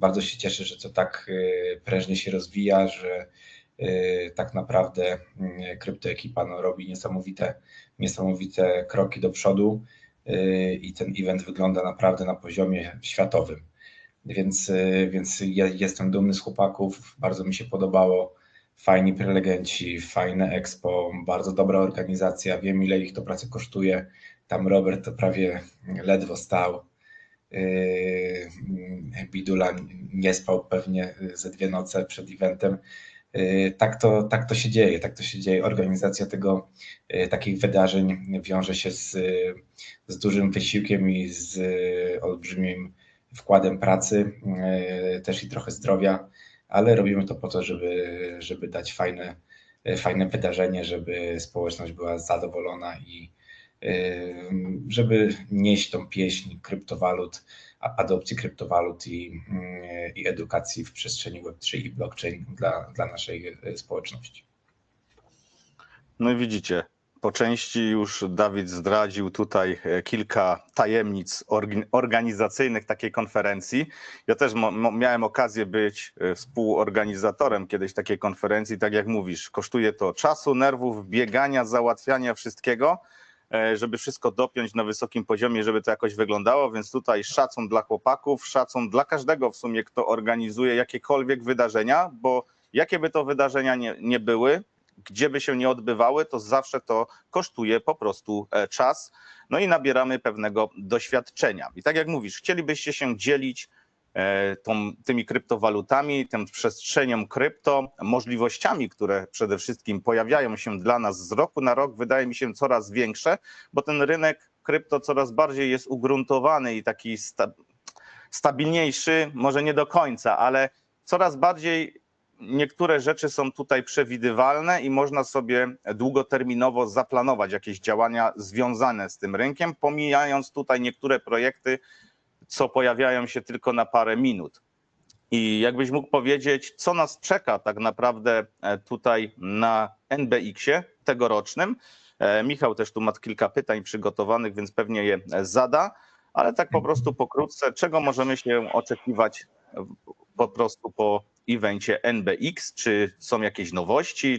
Bardzo się cieszę, że to tak prężnie się rozwija, że tak naprawdę kryptoekipa no, robi niesamowite, niesamowite kroki do przodu i ten event wygląda naprawdę na poziomie światowym. Więc, więc ja jestem dumny z chłopaków, bardzo mi się podobało. Fajni prelegenci, fajne expo, bardzo dobra organizacja. Wiem, ile ich to pracy kosztuje. Tam Robert to prawie ledwo stał. Bidula nie spał pewnie ze dwie noce przed eventem. Tak to, tak to się dzieje, tak to się dzieje. Organizacja tego, takich wydarzeń wiąże się z, z dużym wysiłkiem i z olbrzymim wkładem pracy, też i trochę zdrowia, ale robimy to po to, żeby, żeby dać fajne, fajne wydarzenie, żeby społeczność była zadowolona i żeby nieść tą pieśń kryptowalut, adopcji kryptowalut i, i edukacji w przestrzeni Web3 i blockchain dla, dla naszej społeczności. No i widzicie, po części już Dawid zdradził tutaj kilka tajemnic organizacyjnych takiej konferencji. Ja też miałem okazję być współorganizatorem kiedyś takiej konferencji. Tak jak mówisz, kosztuje to czasu, nerwów, biegania, załatwiania wszystkiego żeby wszystko dopiąć na wysokim poziomie, żeby to jakoś wyglądało, więc tutaj szacun dla chłopaków, szacun dla każdego w sumie, kto organizuje jakiekolwiek wydarzenia, bo jakie by to wydarzenia nie, nie były, gdzie by się nie odbywały, to zawsze to kosztuje po prostu czas, no i nabieramy pewnego doświadczenia. I tak jak mówisz, chcielibyście się dzielić tą, tymi kryptowalutami, tą przestrzenią krypto, możliwościami, które przede wszystkim pojawiają się dla nas z roku na rok, wydaje mi się coraz większe, bo ten rynek krypto coraz bardziej jest ugruntowany i taki sta, stabilniejszy, może nie do końca, ale coraz bardziej niektóre rzeczy są tutaj przewidywalne i można sobie długoterminowo zaplanować jakieś działania związane z tym rynkiem, pomijając tutaj niektóre projekty, co pojawiają się tylko na parę minut. I jakbyś mógł powiedzieć, co nas czeka tak naprawdę tutaj na NBX-ie tegorocznym. Michał też tu ma kilka pytań przygotowanych, więc pewnie je zada, ale tak po prostu pokrótce, czego możemy się oczekiwać po prostu po evencie NBX? Czy są jakieś nowości?